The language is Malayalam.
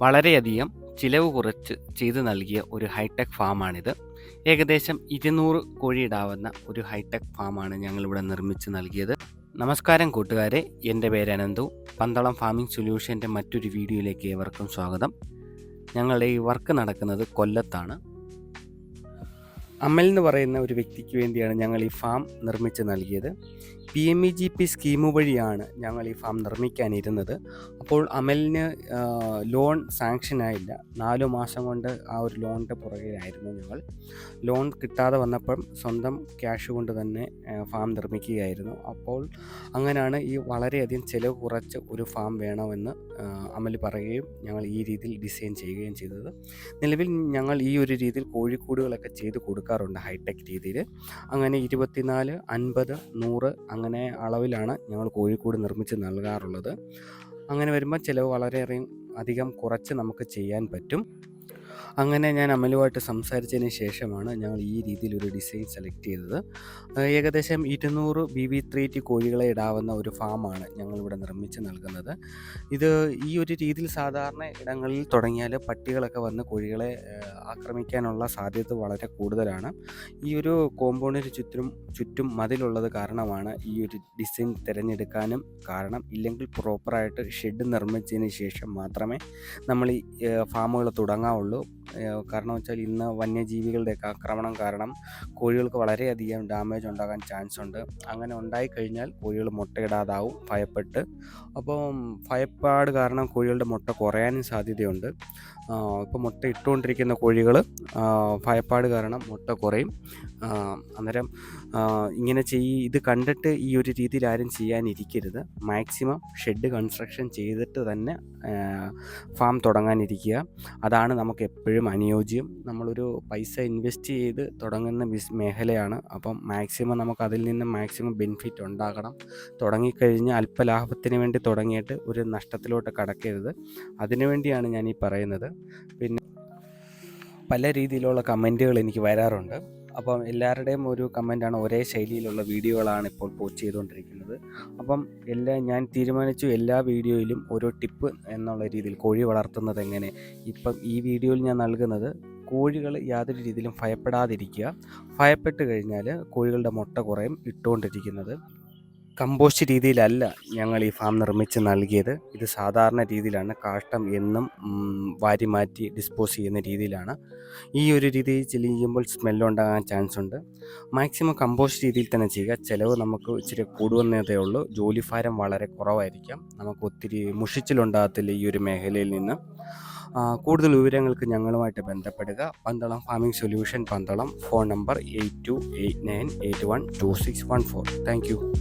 വളരെയധികം ചിലവ് കുറച്ച് ചെയ്തു നൽകിയ ഒരു ഹൈടെക് ഫാമാണിത്. ഏകദേശം ഇരുന്നൂറ് കോഴിയിടാവുന്ന ഒരു ഹൈടെക് ഫാമാണ് ഞങ്ങളിവിടെ നിർമ്മിച്ച് നൽകിയത്. നമസ്കാരം കൂട്ടുകാരെ. എന്റെ പേര് അനന്തു. പന്തളം ഫാമിംഗ് സൊല്യൂഷന്റെ മറ്റൊരു വീഡിയോയിലേക്ക് ഏവർക്കും സ്വാഗതം. ഞങ്ങളുടെ ഈ വർക്ക് നടക്കുന്നത് കൊല്ലത്താണ്. അമ്മൽ എന്ന് പറയുന്ന ഒരു വ്യക്തിക്ക് വേണ്ടിയാണ് ഞങ്ങൾ ഈ ഫാം നിർമ്മിച്ച് നൽകിയത്. P M E G P scheme വഴിയാണ് ഞങ്ങൾ ഈ ഫാം നിർമ്മിക്കാനിരുന്നത്. അപ്പോൾ അമലിന് ലോൺ സാങ്ഷൻ ആയില്ല. നാലു മാസം കൊണ്ട് ആ ഒരു ലോണിന്റെ പുറകിലായിരുന്നു ഞങ്ങൾ. ലോൺ കിട്ടാതെ വന്നപ്പം സ്വന്തം ക്യാഷ് കൊണ്ട് തന്നെ ഫാം നിർമ്മിക്കുകയായിരുന്നു. അപ്പോൾ അങ്ങനെയാണ് ഈ വളരെയധികം ചിലവ് കുറച്ച് ഒരു ഫാം വേണമെന്ന് അമൽ പറയുകയും ഞങ്ങൾ ഈ രീതിയിൽ ഡിസൈൻ ചെയ്യുകയും ചെയ്തത്. നിലവിൽ ഞങ്ങൾ ഈ ഒരു രീതിയിൽ കോഴിക്കൂടുകളൊക്കെ ചെയ്ത് കൊടുക്കാറുണ്ട് ഹൈടെക് രീതിയിൽ അങ്ങനെ ഇരുപത്തിനാല് അൻപത് നൂറ് അങ്ങനെ അളവിലാണ് ഞങ്ങൾ കോഴിക്കോട് നിർമ്മിച്ച് നൽകാറുള്ളത്. അങ്ങനെ വരുമ്പോൾ ചിലവ് വളരെയേറെ അധികം കുറച്ച് നമുക്ക് ചെയ്യാൻ പറ്റും. അങ്ങനെ ഞാൻ അമലുമായിട്ട് സംസാരിച്ചതിന് ശേഷമാണ് ഞങ്ങൾ ഈ രീതിയിൽ ഒരു ഡിസൈൻ സെലക്ട് ചെയ്തത് ഏകദേശം ഇരുന്നൂറ് ബി വി ത്രീ ടി കോഴികളെ ഇടാവുന്ന ഒരു ഫാമാണ് ഞങ്ങളിവിടെ നിർമ്മിച്ച് നൽകുന്നത്. ഇത് ഈ ഒരു രീതിയിൽ സാധാരണ ഇടങ്ങളിൽ തുടങ്ങിയാൽ പട്ടികളൊക്കെ വന്ന് കോഴികളെ ആക്രമിക്കാനുള്ള സാധ്യത വളരെ കൂടുതലാണ്. ഈ ഒരു കോമ്പൗണ്ടിന് ചുറ്റും ചുറ്റും മതിലുള്ളത് കാരണമാണ് ഈ ഒരു ഡിസൈൻ തിരഞ്ഞെടുക്കാനും കാരണം ഇല്ലെങ്കിൽ പ്രോപ്പറായിട്ട് ഷെഡ് നിർമ്മിച്ചതിന് ശേഷം മാത്രമേ നമ്മൾ ഈ ഫാമുകൾ തുടങ്ങാവുള്ളൂ. കാരണം വെച്ചാൽ ഇന്ന് വന്യജീവികളുടെയൊക്കെ ആക്രമണം കാരണം കോഴികൾക്ക് വളരെയധികം ഡാമേജ് ഉണ്ടാകാൻ ചാൻസ് ഉണ്ട്. അങ്ങനെ ഉണ്ടായിക്കഴിഞ്ഞാൽ കോഴികൾ മുട്ടയിടാതാവും ഭയപ്പെട്ട്. അപ്പം ഭയപ്പാട് കാരണം കോഴികളുടെ മുട്ട കുറയാനും സാധ്യതയുണ്ട്. ഇപ്പോൾ മുട്ട ഇട്ടുകൊണ്ടിരിക്കുന്ന കോഴികൾ ഭയപ്പാട് കാരണം മുട്ട കുറയും. അന്നേരം ഇങ്ങനെ ചെയ് ഇത് കണ്ടിട്ട് ഈ ഒരു രീതിയിൽ ആരും ചെയ്യാനിരിക്കരുത്. മാക്സിമം ഷെഡ് കൺസ്ട്രക്ഷൻ ചെയ്തിട്ട് തന്നെ ഫാം തുടങ്ങാനിരിക്കുക. അതാണ് നമുക്ക് എപ്പോഴും അനുയോജ്യം. നമ്മളൊരു പൈസ ഇൻവെസ്റ്റ് ചെയ്ത് തുടങ്ങുന്ന ബിസ് മേഖലയാണ്. അപ്പം മാക്സിമം നമുക്ക് അതിൽ നിന്ന് മാക്സിമം ബെനിഫിറ്റ് ഉണ്ടാകണം. തുടങ്ങിക്കഴിഞ്ഞ് അല്പലാഭത്തിന് വേണ്ടി തുടങ്ങിയിട്ട് ഒരു നഷ്ടത്തിലോട്ട് കടക്കരുത്. അതിനുവേണ്ടിയാണ് ഞാൻ ഈ പറയുന്നത്. പിന്നെ പല രീതിയിലുള്ള കമന്റുകൾ എനിക്ക് വരാറുണ്ട്. അപ്പം എല്ലാവരുടെയും ഒരു കമന്റാണ് ഒരേ ശൈലിയിലുള്ള വീഡിയോകളാണ് ഇപ്പോൾ പോസ്റ്റ് ചെയ്തുകൊണ്ടിരിക്കുന്നത്. അപ്പം എല്ലാ ഞാൻ തീരുമാനിച്ചു എല്ലാ വീഡിയോയിലും ഓരോ ടിപ്പ് എന്നുള്ള രീതിയിൽ കോഴി വളർത്തുന്നത് എങ്ങനെ? ഇപ്പം ഈ വീഡിയോയിൽ ഞാൻ നൽകുന്നത് കോഴികൾ യാതൊരു രീതിയിലും ഭയപ്പെടാതിരിക്കുക. ഭയപ്പെട്ട് കഴിഞ്ഞാൽ കോഴികളുടെ മുട്ട കുറയും ഇട്ടുകൊണ്ടിരിക്കുന്നത്. കമ്പോസ്റ്റ് രീതിയിലല്ല ഞങ്ങൾ ഈ ഫാം നിർമ്മിച്ച് നൽകിയത്. ഇത് സാധാരണ രീതിയിലാണ്. കാഷ്ടം എന്നും വാരി മാറ്റി ഡിസ്പോസ് ചെയ്യുന്ന രീതിയിലാണ്. ഈ ഒരു രീതിയിൽ ചെയ്യുമ്പോൾ സ്മെല്ലുണ്ടാകാൻ ചാൻസ് ഉണ്ട്. മാക്സിമം കമ്പോസ്റ്റ് രീതിയിൽ തന്നെ ചെയ്യുക. ചിലവ് നമുക്ക് ഇച്ചിരി കൂടുവന്നതേ ഉള്ളൂ. ജോലി ഭാരം വളരെ കുറവായിരിക്കാം. നമുക്ക് ഒത്തിരി മുഷിച്ചിലുണ്ടാകത്തില്ല ഈ ഒരു മേഖലയിൽ നിന്ന്. കൂടുതൽ വിവരങ്ങൾക്ക് ഞങ്ങളുമായിട്ട് ബന്ധപ്പെടുക. Pandalam farming solution Pandalam. Phone number eight two eight nine eight one two six one four thank you